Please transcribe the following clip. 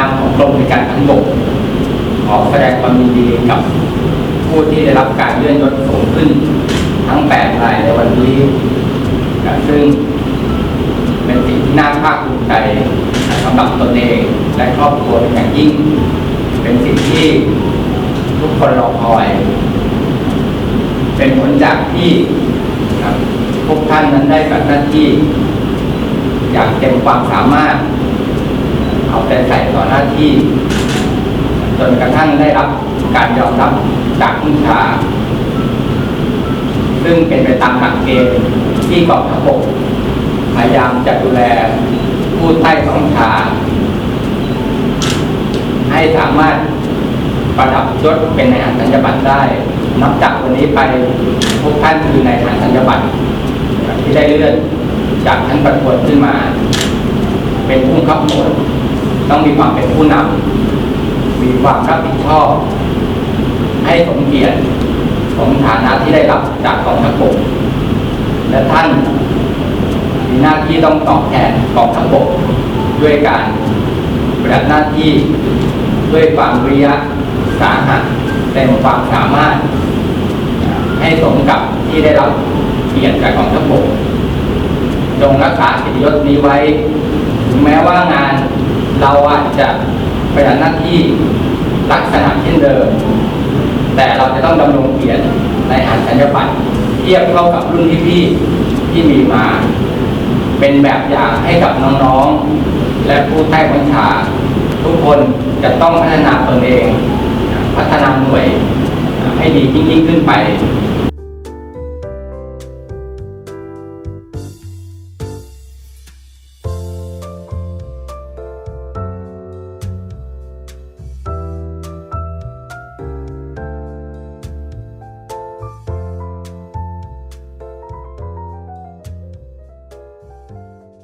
ามของกรมในวยการทั้งบกขอแสดงความยินดีกับผู้ที่ได้รับการเลื่อนยศสูงขึ้น ทั้ง 8 รายในวันนี้ ซึ่งเป็นสิ่งที่น่าภาคภูมิใจสำหรับตนเองและครอบครัวเป็นอย่างยิ่ง เป็นสิ่งที่ทุกคนรอคอย เป็นผลจากที่พวกท่านนั้นได้ปฏิบัติหน้าที่ อย่างเต็มความสามารถ เอาใจใส่ต่อหน้าที่ จนกระทั่งได้รับการยอมรับจากผู้ชา ซึ่งเป็นไปตามหลักเกณฑ์ที่กองทัพบกพยายามจะดูแลผู้ใต้บังชา ให้สามารถประดับยศเป็นนายหันสัญญบัตรได้ นับจากวันนี้ไปพวกท่านคือนายหันสัญญบัตรที่ได้เลื่อนจากชั้นประทวนขึ้นมา เป็นผู้บังคับหมวด ต้องมีความเป็นผู้นำมีความรับผิดชอบ ให้สมเกียรติสมฐานะที่ได้รับจากกองทัพบกและท่าน มีหน้าที่ต้องตอบแทนกองทัพบกด้วยการปฏิบัติหน้าที่ด้วยความวิริยะสาหัสเต็มความสามารถ ให้สมกับที่ได้รับเกียรติจากกองทัพบกจงรักษาสิทธิยศนี้ไว้ถึงแม้ว่างาน เราอาจจะปฏิบัติหน้าที่ลักษณะเช่นเดิม แต่เราจะต้องดำรงเกียรติในหันสัญญบัตรเทียบเท่ากับรุ่นพี่ๆที่มีมา เป็นแบบอย่างให้กับน้องๆ และผู้ใต้บัญชา ทุกคนจะต้องพัฒนาตนเอง พัฒนาหน่วยให้ดียิ่งขึ้นไป